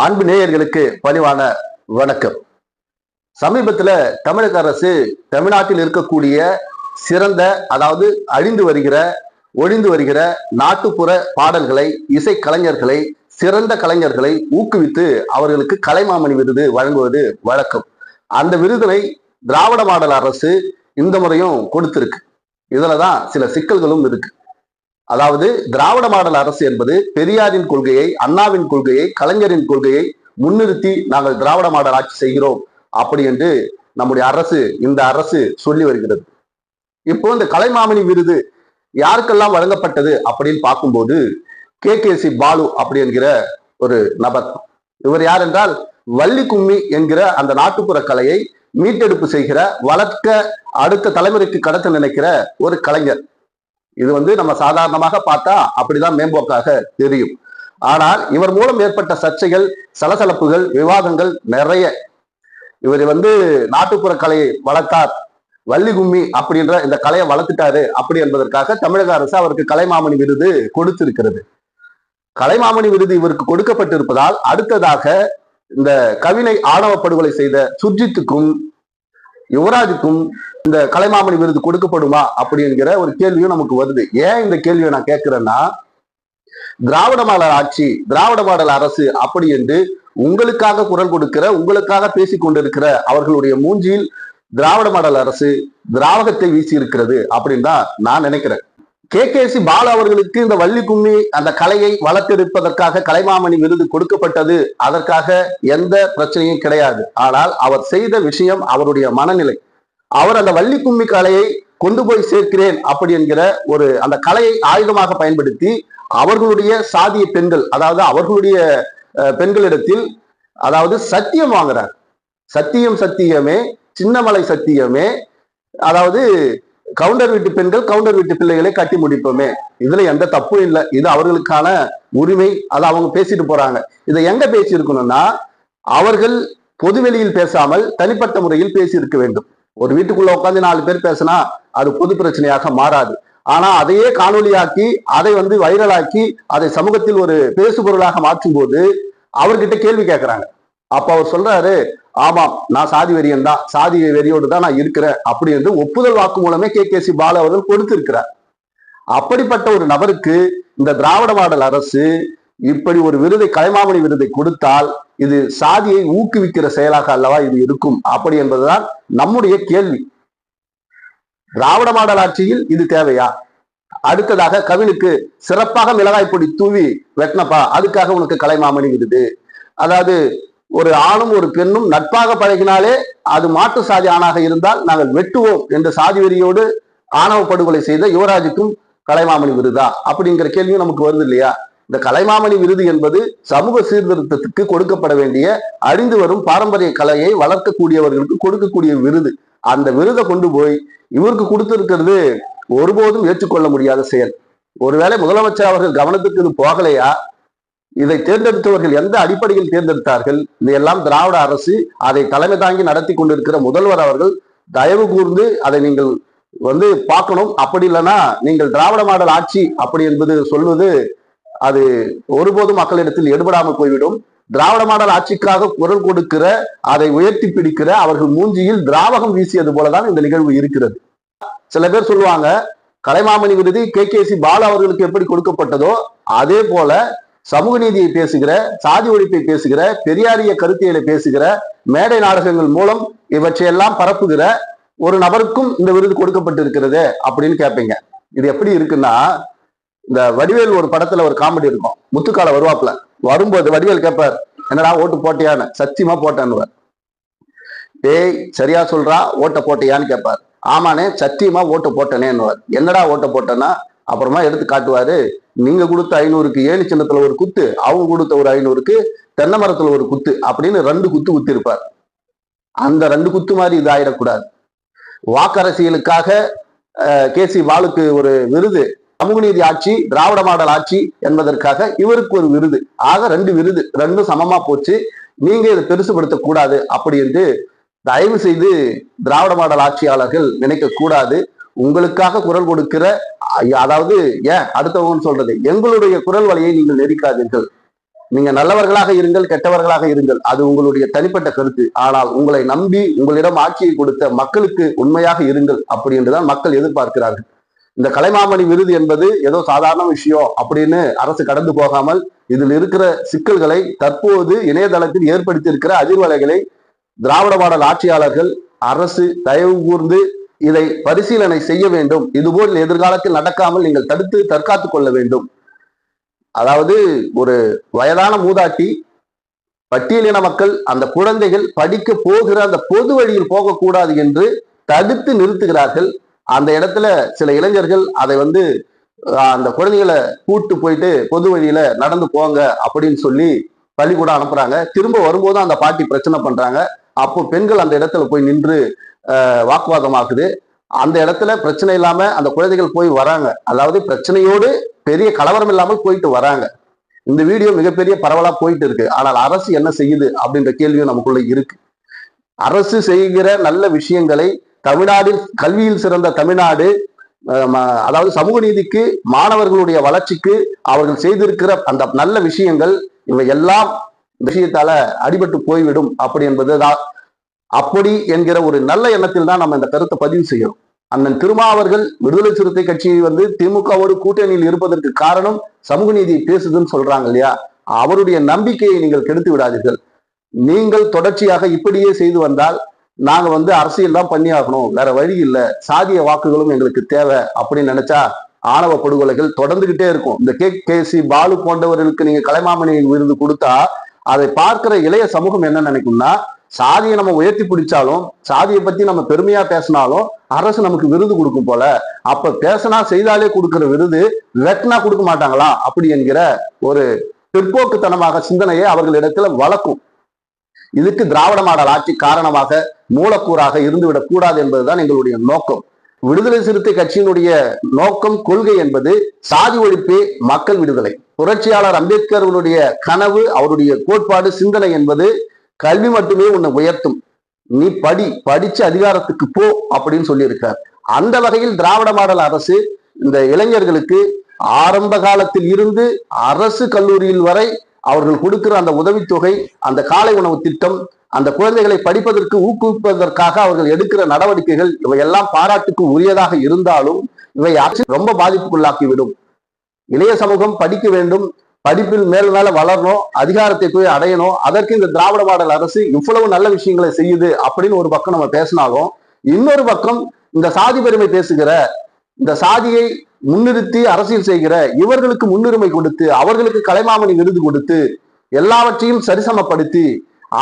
அன்பு நேயர்களுக்கு பணிவான வணக்கம். சமீபத்துல தமிழக அரசு தமிழ்நாட்டில் இருக்கக்கூடிய சிறந்த அதாவது அழிந்து வருகிற ஒழிந்து வருகிற நாட்டுப்புற பாடல்களை இசை கலைஞர்களை சிறந்த கலைஞர்களை ஊக்குவித்து அவர்களுக்கு கலைமாமணி விருது வழங்குவது வழக்கம். அந்த விருதினை திராவிட மாடல் அரசு இந்த முறையும் கொடுத்திருக்கு. இதுலதான் சில சிக்கல்களும் இருக்கு. அதாவது திராவிட மாடல் அரசு என்பது பெரியாரின் கொள்கையை அண்ணாவின் கொள்கையை கலைஞரின் கொள்கையை முன்னிறுத்தி நாங்கள் திராவிட மாடல் ஆட்சி செய்கிறோம் அப்படி என்று நம்முடைய அரசு இந்த அரசு சொல்லி வருகிறது. இப்போ இந்த கலைமாமணி விருது யாருக்கெல்லாம் வழங்கப்பட்டது அப்படின்னு பார்க்கும்போது கே. கே. சி. பாலு அப்படி என்கிற ஒரு நபர். இவர் யார் என்றால் வள்ளி கும்மி என்கிற அந்த நாட்டுப்புற கலையை மீட்டெடுப்பு செய்கிற வளர்க்க அடுத்த தலைமுறைக்கு கடத்த நினைக்கிற ஒரு கலைஞர். இது வந்து நம்ம சாதாரணமாக பார்த்தா அப்படிதான் மேம்போக்காக தெரியும். ஆனால் இவர் மூலம் ஏற்பட்ட சர்ச்சைகள் சலசலப்புகள் விவாதங்கள் நிறைய. இவர் வந்து நாட்டுப்புற கலையை வளர்த்தார் வள்ளி கும்மி அப்படின்ற இந்த கலையை வளர்த்துட்டாரு அப்படி என்பதற்காக தமிழக அரசு அவருக்கு கலைமாமணி விருது கொடுத்திருக்கிறது. கலைமாமணி விருது இவருக்கு கொடுக்கப்பட்டிருப்பதால் அடுத்ததாக இந்த கவினை ஆணவ படுகொலை செய்த சுர்ஜித்துக்கும் யுவராஜுக்கும் இந்த கலைமாமணி விருது கொடுக்கப்படுமா அப்படிங்கிற ஒரு கேள்வியும் நமக்கு வருது. ஏன் இந்த கேள்வியை நான் கேட்கிறேன்னா திராவிட மாடல் ஆட்சி திராவிட மாடல் அரசு அப்படி என்று உங்களுக்காக குரல் கொடுக்கிற உங்களுக்காக பேசிக் கொண்டிருக்கிற அவர்களுடைய மூஞ்சியில் திராவிட மாடல் அரசு திராவகத்தை வீசி இருக்கிறது அப்படின்னு தான் நான் நினைக்கிறேன். கே. கே. சி. பாலு அவர்களுக்கு இந்த வள்ளி கும்மி அந்த கலையை வளர்த்தெடுப்பதற்காக கலைமாமணி விருது கொடுக்கப்பட்டது. அதற்காக எந்த பிரச்சனையும் கிடையாது. ஆனால் அவர் செய்த விஷயம் அவருடைய மனநிலை. அவர் அந்த வள்ளி கும்மி கலையை கொண்டு போய் சேர்க்கிறேன் அப்படி என்கிற ஒரு அந்த கலையை ஆயுதமாக பயன்படுத்தி அவர்களுடைய சாதிய பெண்கள் அதாவது அவர்களுடைய பெண்களிடத்தில் அதாவது சத்தியம் வாங்குறார். சத்தியம் சத்தியமே சின்னமலை சத்தியமே அதாவது கவுண்டர் வீட்டு பெண்கள் கவுண்டர் வீட்டு பிள்ளைகளை கட்டி முடிப்போமே. இதுல எந்த தப்பும் இல்லை. இது அவர்களுக்கான உரிமை. அதை அவங்க பேசிட்டு போறாங்க. இதை எங்க பேசியிருக்கணும்னா அவர்கள் பொதுவெளியில் பேசாமல் தனிப்பட்ட முறையில் பேசியிருக்க வேண்டும். ஒரு வீட்டுக்குள்ள உட்காந்து நாலு பேர் பேசினா அது பொது பிரச்சனையாக மாறாது. ஆனா அதையே காணொலியாக்கி அதை வந்து வைரலாக்கி அதை சமூகத்தில் ஒரு பேசுபொருளாக மாற்றும் போது அவர்கிட்ட கேள்வி கேட்கிறாங்க அப்ப அவர் சொல்றாரு ஆமாம் நான் சாதி வெறியன் தான் சாதி வெறியோடு தான் நான் இருக்கிறேன் அப்படி என்று ஒப்புதல் வாக்கு மூலமே கே. கே. சி. பாலு அவர்கள் கொடுத்திருக்கிறார். அப்படிப்பட்ட ஒரு நபருக்கு இந்த திராவிட மாடல் அரசு இப்படி ஒரு விருதை கலைமாமணி விருதை கொடுத்தால் இது சாதியை ஊக்குவிக்கிற செயலாக அல்லவா இது இருக்கும்? அப்படி என்பதுதான் நம்முடைய கேள்வி. திராவிட மாடல் ஆட்சியில் இது தேவையா? அடுத்ததாக கவினுக்கு சிறப்பாக மிளகாய் பொடி தூவி வெட்டினப்பா அதுக்காக உனக்கு கலைமாமணி விருது. அதாவது ஒரு ஆணும் ஒரு பெண்ணும் நட்பாக பழகினாலே அது மாட்டு சாதி ஆணாக இருந்தால் நாங்கள் வெட்டுவோம் என்ற சாதி வெறியோடு ஆணவ படுகொலை செய்த யுவராஜுக்கும் கலைமாமணி விருதா? அப்படிங்கிற கேள்வியும் நமக்கு வருது இல்லையா? இந்த கலைமாமணி விருது என்பது சமூக சீர்திருத்தத்துக்கு கொடுக்கப்பட வேண்டிய அழிந்து வரும் பாரம்பரிய கலையை வளர்க்கக்கூடியவர்களுக்கு கொடுக்கக்கூடிய விருது. அந்த விருதை கொண்டு போய் இவருக்கு கொடுத்திருக்கிறது ஒருபோதும் ஏற்றுக்கொள்ள முடியாத செயல். ஒருவேளை முதலமைச்சர் அவர்கள் கவனத்துக்கு இது போகலையா? இதை தேர்ந்தெடுத்தவர்கள் எந்த அடிப்படையில் தேர்ந்தெடுத்தார்கள்? இதையெல்லாம் திராவிட அரசு அதை தலைமை தாங்கி நடத்தி கொண்டிருக்கிற முதல்வர் அவர்கள் தயவு கூர்ந்து அதை நீங்கள் வந்து பார்க்கணும். அப்படி இல்லைன்னா நீங்கள் திராவிட மாடல் ஆட்சி அப்படி என்பது சொல்வது அது ஒருபோதும் மக்களிடத்தில் எடுபடாமல் போய்விடும். திராவிட மாடல் ஆட்சிக்காக குரல் கொடுக்கிற அதை உயர்த்தி பிடிக்கிற அவர்கள் மூஞ்சியில் திராவகம் வீசியது போலதான் இந்த நிகழ்வு இருக்கிறது. சில பேர் சொல்லுவாங்க கலைமாமணி விருது கே கே சி பாலு அவர்களுக்கு எப்படி கொடுக்கப்பட்டதோ அதே போல சமூக நீதியை பேசுகிற சாதி ஒழிப்பை பேசுகிற பெரியாரிய கருத்தியலை பேசுகிற மேடை நாடகங்கள் மூலம் இவற்றையெல்லாம் பரப்புகிற ஒரு நபருக்கும் இந்த விருது கொடுக்கப்பட்டிருக்கிறது அப்படின்னு கேட்பீங்க இது எப்படி இருக்குன்னா இந்த வடிவேல் ஒரு படத்துல ஒரு காமெடி இருக்கும். முத்துக்கால வருவாப்புல. வரும்போது வடிவேல் கேட்பார் என்னடா ஓட்டு போட்டியான்னு? சத்தியமா போட்டேன்னுவார். ஏய் சரியா சொல்றா ஓட்ட போட்டியான்னு கேட்பார் ஆமாண்ணே சத்தியமா ஓட்டு போட்டனேன்னுவார். என்னடா ஓட்ட போட்டேன்னா அப்புறமா எடுத்து காட்டுவாரு. நீங்க கொடுத்த ஐநூறுக்கு ஏணி சின்னத்துல ஒரு குத்து அவங்க கொடுத்த ஒரு ஐநூறுக்கு தென்னை மரத்துல ஒரு குத்து அப்படின்னு ரெண்டு குத்து குத்து இருப்பார் அந்த ரெண்டு குத்து மாதிரி இது ஆயிடக்கூடாது. வாக்கரசியலுக்காக கே சி பாலுக்கு ஒரு விருது சமூகநீதி ஆட்சி திராவிட மாடல் ஆட்சி என்பதற்காக இவருக்கு ஒரு விருது. ஆக ரெண்டு விருது ரெண்டும் சமமா போச்சு. நீங்க இதை பெருசுபடுத்த கூடாது அப்படி என்று தயவு செய்து திராவிட மாடல் ஆட்சியாளர்கள் நினைக்க கூடாது. உங்களுக்காக குரல் கொடுக்கிற அதாவது ஏன் அடுத்தவங்கன்னு சொல்றது எங்களுடைய குரல் வலையை நீங்கள் நெரிக்காதீர்கள். நீங்க நல்லவர்களாக இருங்கள் கெட்டவர்களாக இருங்கள். அது உங்களுடைய தனிப்பட்ட கருத்து. ஆனால் உங்களை நம்பி உங்களிடம் ஆட்சியை கொடுத்த மக்களுக்கு உண்மையாக இருங்கள் அப்படி என்றுதான் மக்கள் எதிர்பார்க்கிறார்கள். இந்த கலைமாமணி விருது என்பது ஏதோ சாதாரண விஷயம் அப்படின்னு அரசு கடந்து போகாமல் இதில் இருக்கிற சிக்கல்களை தற்போது இணையதளத்தில் ஏற்படுத்தி இருக்கிற அதிர்வலைகளை திராவிட மாடல் ஆட்சியாளர்கள் அரசு தயவு கூர்ந்து இதை பரிசீலனை செய்ய வேண்டும். இதுபோல் எதிர்காலத்தில் நடக்காமல் நீங்கள் தடுத்து தற்காத்துக் கொள்ள வேண்டும். அதாவது ஒரு வயதான மூதாட்டி பட்டியலின மக்கள் அந்த குழந்தைகள் படிக்க போகிற அந்த பொது வழியில் போகக்கூடாது என்று தடுத்து நிறுத்துகிறார்கள். அந்த இடத்துல சில இளைஞர்கள் அதை வந்து அந்த குழந்தைகளை கூட்டு போயிட்டு பொது வழியில நடந்து போங்க அப்படின்னு சொல்லி பள்ளிக்கூடம் அனுப்புறாங்க. திரும்ப வரும்போது அந்த பாட்டி பிரச்சனை பண்றாங்க. அப்போ பெண்கள் அந்த இடத்துல போய் நின்று வாக்குவாதம் ஆகுது அந்த இடத்துல பிரச்சனை இல்லாம அந்த குழந்தைகள் போய் வராங்க. அதாவது பிரச்சனையோடு பெரிய கலவரம் இல்லாமல் போயிட்டு வராங்க. இந்த வீடியோ மிகப்பெரிய பரவலா போயிட்டு இருக்கு ஆனால் அரசு என்ன செய்யுது அப்படின்ற கேள்வியும் நமக்குள்ள இருக்கு. அரசு செய்கிற நல்ல விஷயங்களை தமிழ்நாட்டில் கல்வியில் சிறந்த தமிழ்நாடு அதாவது சமூக நீதிக்கு மாணவர்களுடைய வளர்ச்சிக்கு அவர்கள் செய்திருக்கிற அந்த நல்ல விஷயங்கள் இவை எல்லாம் விஷயத்தால அடிபட்டு போய்விடும் அப்படி என்பதுதான் அப்படி என்கிற ஒரு நல்ல எண்ணத்தில் தான் நம்ம இந்த கருத்தை பதிவு செய்யணும் அண்ணன் திருமாவர்கள் விடுதலை சிறுத்தை கட்சி வந்து திமுகவோடு கூட்டணியில் இருப்பதற்கு காரணம் சமூக நீதி பேசுதுன்னு சொல்றாங்க இல்லையா? அவருடைய நம்பிக்கையை நீங்கள் கெடுத்து விடாதீர்கள். நீங்கள் தொடர்ச்சியாக இப்படியே செய்து வந்தால் நாங்க வந்து அரசியல் தான் பண்ணி ஆகணும். வேற வழி இல்லை. சாதிய வாக்குகளும் எங்களுக்கு தேவை அப்படின்னு நினைச்சா ஆணவ படுகொலைகள் தொடர்ந்துகிட்டே இருக்கும். இந்த கே கே சி பாலு போன்றவர்களுக்கு நீங்க கலைமாமணி விருது கொடுத்தா அதை பார்க்கிற இளைய சமூகம் என்ன நினைக்கும்னா சாதியை நம்ம உயர்த்தி பிடிச்சாலும் சாதியை பத்தி நம்ம பெருமையா பேசினாலும் அரசு நமக்கு விருது கொடுக்கும் போல அப்ப பேசினா செய்தாலே கொடுக்கிற விருது வெட்டினா கொடுக்க மாட்டாங்களா? அப்படி என்கிற ஒரு பிற்போக்குத்தனமாக சிந்தனையை அவர்களிடத்துல வளர்க்கும். இதுக்கு திராவிட மாடல் ஆட்சி காரணமாக மூலக்கூறாக இருந்துவிடக் கூடாது என்பதுதான் எங்களுடைய நோக்கம். விடுதலை சிறுத்தை கட்சியினுடைய நோக்கம் கொள்கை என்பது சாதி ஒழிப்பே மக்கள் விடுதலை. புரட்சியாளர் அம்பேத்கர்களுடைய கனவு அவருடைய கோட்பாடு சிந்தனை என்பது கல்வி மட்டுமே உன்னை உயர்த்தும். நீ படி படிச்சு அதிகாரத்துக்கு போ அப்படின்னு சொல்லியிருக்கார். அந்த வகையில் திராவிட மாடல் அரசு இந்த இளைஞர்களுக்கு ஆரம்ப காலத்தில் இருந்து அரசு கல்லூரியில் வரை அவர்கள் கொடுக்கிற அந்த உதவித்தொகை அந்த காலை உணவு திட்டம் அந்த குழந்தைகளை படிப்பதற்கு ஊக்குவிப்பதற்காக அவர்கள் எடுக்கிற நடவடிக்கைகள் இவையெல்லாம் பாராட்டுக்கு உரியதாக இருந்தாலும் இவை அரசு ரொம்ப பாதிப்புக்குள்ளாக்கிவிடும். இளைய சமூகம் படிக்க வேண்டும் படிப்பில் மேல் மேல வளரணும் அதிகாரத்தை போய் அடையணும் அதற்கு இந்த திராவிட மாடல் அரசு இவ்வளவு நல்ல விஷயங்களை செய்யுது அப்படின்னு ஒரு பக்கம் நம்ம பேசினாலும் இன்னொரு பக்கம் இந்த சாதி பெருமை பேசுகிற இந்த சாதியை முன்னிறுத்தி அரசியல் செய்கிற இவர்களுக்கு முன்னுரிமை கொடுத்து அவர்களுக்கு கலைமாமணி விருது கொடுத்து எல்லாவற்றையும் சரிசமப்படுத்தி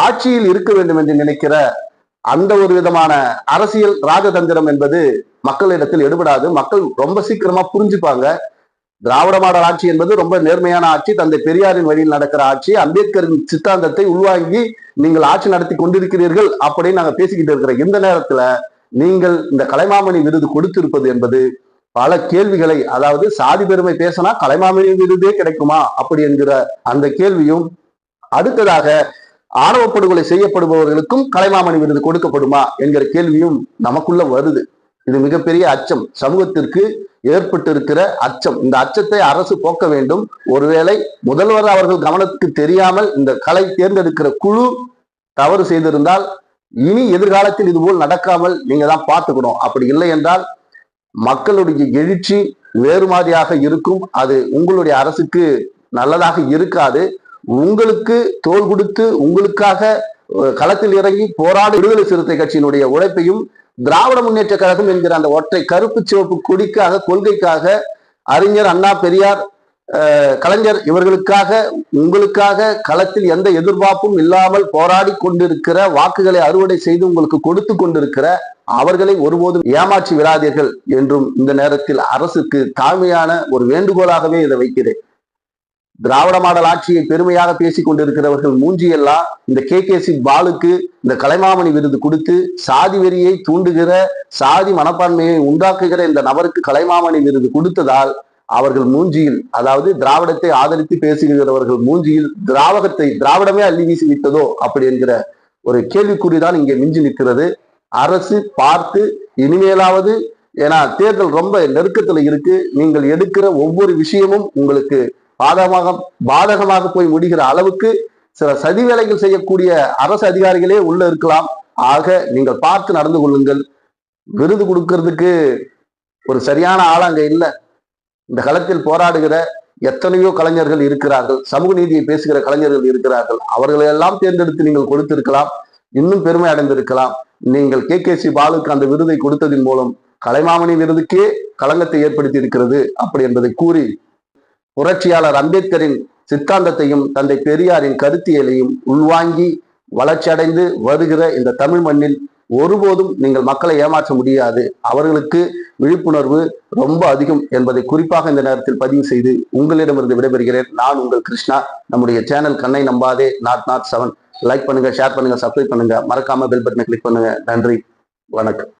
ஆட்சியில் இருக்க வேண்டும் என்று நினைக்கிற அந்த ஒரு விதமான அரசியல் ராஜதந்திரம் என்பது மக்களிடத்தில் எடுபடாது. மக்கள் ரொம்ப சீக்கிரமா புரிஞ்சுப்பாங்க. திராவிட மாடல் ஆட்சி என்பது ரொம்ப நேர்மையான ஆட்சி தந்தை பெரியாரின் வழியில் நடக்கிற ஆட்சி அம்பேத்கரின் சித்தாந்தத்தை உள்வாங்கி நீங்கள் ஆட்சி நடத்தி கொண்டிருக்கிறீர்கள் அப்படின்னு நாங்கள் பேசிக்கிட்டு இருக்கிற இந்த நேரத்துல நீங்கள் இந்த கலைமாமணி விருது கொடுத்திருப்பது என்பது பல கேள்விகளை அதாவது சாதி பெருமை பேசினா கலைமாமணி விருதே கிடைக்குமா அப்படி என்கிற அந்த கேள்வியும் அடுத்ததாக ஆணவ படுகொலை செய்யப்படுபவர்களுக்கும் கலைமாமணி விருது கொடுக்கப்படுமா என்கிற கேள்வியும் நமக்குள்ள வருது. இது மிகப்பெரிய அச்சம். சமூகத்திற்கு ஏற்பட்டிருக்கிற அச்சம். இந்த அச்சத்தை அரசு போக்க வேண்டும். ஒருவேளை முதல்வர் அவர்கள் கவனத்துக்கு தெரியாமல் இந்த கலை தேர்ந்தெடுக்கிற குழு தவறு செய்திருந்தால் இனி எதிர்காலத்தில் இதுபோல் நடக்காமல் நீங்க தான் பார்த்துக்கணும். அப்படி இல்லை என்றால் மக்களுடைய எழுச்சி வேறு மாதிரியாக இருக்கும். அது உங்களுடைய அரசுக்கு நல்லதாக இருக்காது. உங்களுக்கு தோல் கொடுத்து உங்களுக்காக களத்தில் இறங்கி போராடி விடுதலை சிறுத்தை கட்சியினுடைய உழைப்பையும் திராவிட முன்னேற்ற கழகம் என்கிற அந்த ஒற்றை கருப்பு சிவப்பு கொடிக்காக கொள்கைக்காக அறிஞர் அண்ணா பெரியார் கலைஞர் இவர்களுக்காக உங்களுக்காக களத்தில் எந்த எதிர்பார்ப்பும் இல்லாமல் போராடி கொண்டிருக்கிற வாக்குகளை அறுவடை செய்து உங்களுக்கு கொடுத்து கொண்டிருக்கிற அவர்களை ஒருபோதும் ஏமாற்றி விடாதீர்கள் என்றும் இந்த நேரத்தில் அரசுக்கு தாழ்மையான ஒரு வேண்டுகோளாகவே இதை வைக்கிறேன். திராவிட மாடல் ஆட்சியை பெருமையாக பேசிக் கொண்டிருக்கிறவர்கள் மூஞ்சியெல்லாம் இந்த கே கே சி பாலுக்கு இந்த கலைமாமணி விருது கொடுத்து சாதி வெறியை தூண்டுகிற சாதி மனப்பான்மையை உண்டாக்குகிற இந்த நபருக்கு கலைமாமணி விருது கொடுத்ததால் அவர்கள் மூஞ்சியில் அதாவது திராவிடத்தை ஆதரித்து பேசுகிறவர்கள் மூஞ்சியில் திராவகத்தை திராவிடமே அள்ளி வீசி விட்டதோ அப்படி என்கிற ஒரு கேள்விக்குறிதான் இங்கே மிஞ்சி நிற்கிறது. அரசு பார்த்து இனிமேலாவது ஏன்னா தேர்தல் ரொம்ப நெருக்கத்துல இருக்கு நீங்கள் எடுக்கிற ஒவ்வொரு விஷயமும் உங்களுக்கு பாதகமாக பாதகமாக போய் முடிகிற அளவுக்கு சில சதி வேலைகள் செய்யக்கூடிய அரசு அதிகாரிகளே உள்ள இருக்கலாம். ஆக நீங்கள் பார்த்து நடந்து கொள்ளுங்கள். விருது கொடுக்கறதுக்கு ஒரு சரியான ஆள் அங்க இல்ல. இந்த களத்தில் போராடுகிற எத்தனையோ கலைஞர்கள் இருக்கிறார்கள். சமூக நீதியை பேசுகிற கலைஞர்கள் இருக்கிறார்கள். அவர்களை எல்லாம் தேர்ந்தெடுத்து நீங்கள் கொடுத்திருக்கலாம். இன்னும் பெருமை அடைந்திருக்கலாம். நீங்கள் கே. கே. சி. பாலுக்கு அந்த விருதை கொடுத்ததின் மூலம் கலைமாமணி விருதுக்கே களங்கத்தை ஏற்படுத்தி இருக்கிறது அப்படி என்பதை கூறி புரட்சியாளர் அம்பேத்கரின் சித்தாந்தத்தையும் தந்தை பெரியாரின் கருத்தியலையும் உள்வாங்கி வளர்ச்சியடைந்து வருகிற இந்த தமிழ் மண்ணில் ஒருபோதும் நீங்கள் மக்களை ஏமாற்ற முடியாது. அவர்களுக்கு விழிப்புணர்வு ரொம்ப அதிகம் என்பதை குறிப்பாக இந்த நேரத்தில் பதிவு செய்து உங்களிடமிருந்து விடைபெறுகிறேன். நான் உங்கள் கிருஷ்ணா. நம்முடைய சேனல் கண்ணை நம்பாதே. Naught naught seven. லைக் பண்ணுங்க ஷேர் பண்ணுங்க சப்ஸ்கிரைப் பண்ணுங்க. மறக்காம பெல் பட்டனை கிளிக் பண்ணுங்க. நன்றி. வணக்கம்.